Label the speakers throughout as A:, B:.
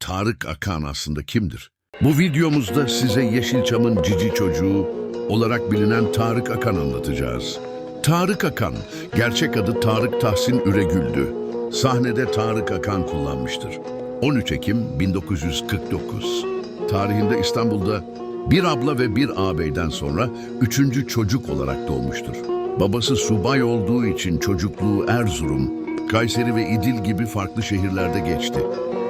A: Tarık Akan aslında kimdir? Bu videomuzda size Yeşilçam'ın cici çocuğu olarak bilinen Tarık Akan anlatacağız. Tarık Akan, gerçek adı Tarık Tahsin Üregül'dü. Sahnede Tarık Akan kullanmıştır. 13 Ekim 1949. Tarihinde İstanbul'da bir abla ve bir ağabeyden sonra üçüncü çocuk olarak doğmuştur. Babası subay olduğu için çocukluğu Erzurum, Kayseri ve İdil gibi farklı şehirlerde geçti.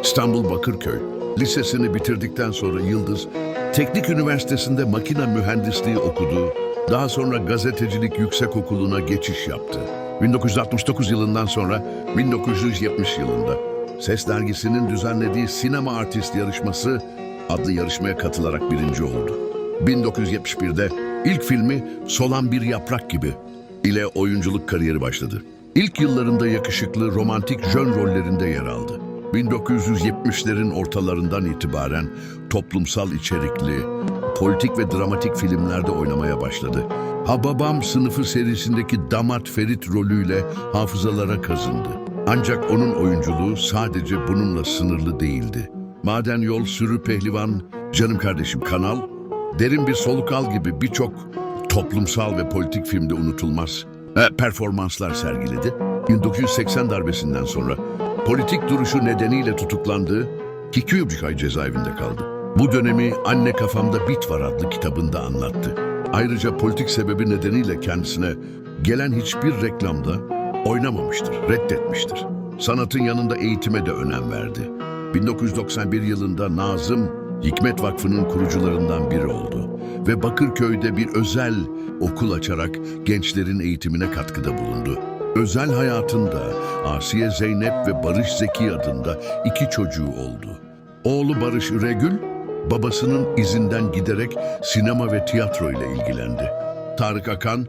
A: İstanbul Bakırköy, lisesini bitirdikten sonra Yıldız, Teknik Üniversitesi'nde makine mühendisliği okudu. Daha sonra gazetecilik yüksekokulu'na geçiş yaptı. 1969 yılından sonra 1970 yılında Ses Dergisi'nin düzenlediği Sinema Artist Yarışması adlı yarışmaya katılarak birinci oldu. 1971'de ilk filmi Solan Bir Yaprak Gibi ile oyunculuk kariyeri başladı. İlk yıllarında yakışıklı romantik jön rollerinde yer aldı. 1970'lerin ortalarından itibaren toplumsal içerikli, politik ve dramatik filmlerde oynamaya başladı. Hababam sınıfı serisindeki Damat Ferit rolüyle hafızalara kazındı. Ancak onun oyunculuğu sadece bununla sınırlı değildi. Maden Yol, Sürü Pehlivan, Canım Kardeşim Kanal, Derin Bir Soluk Al gibi birçok toplumsal ve politik filmde unutulmaz performanslar sergiledi. 1980 darbesinden sonra politik duruşu nedeniyle tutuklandığı iki buçuk ay cezaevinde kaldı. Bu dönemi Anne Kafamda Bit Var adlı kitabında anlattı. Ayrıca politik sebebi nedeniyle kendisine gelen hiçbir reklamda oynamamıştır, reddetmiştir. Sanatın yanında eğitime de önem verdi. 1991 yılında Nazım Hikmet Vakfı'nın kurucularından biri oldu ve Bakırköy'de bir özel okul açarak gençlerin eğitimine katkıda bulundu. Özel hayatında Asiye Zeynep ve Barış Zeki adında iki çocuğu oldu. Oğlu Barış Üregül, babasının izinden giderek sinema ve tiyatro ile ilgilendi. Tarık Akan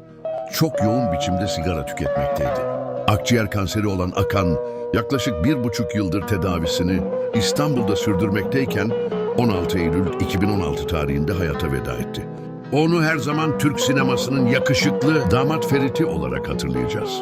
A: çok yoğun biçimde sigara tüketmekteydi. Akciğer kanseri olan Akan yaklaşık bir buçuk yıldır tedavisini İstanbul'da sürdürmekteyken 16 Eylül 2016 tarihinde hayata veda etti. Onu her zaman Türk sinemasının yakışıklı damat Ferit'i olarak hatırlayacağız.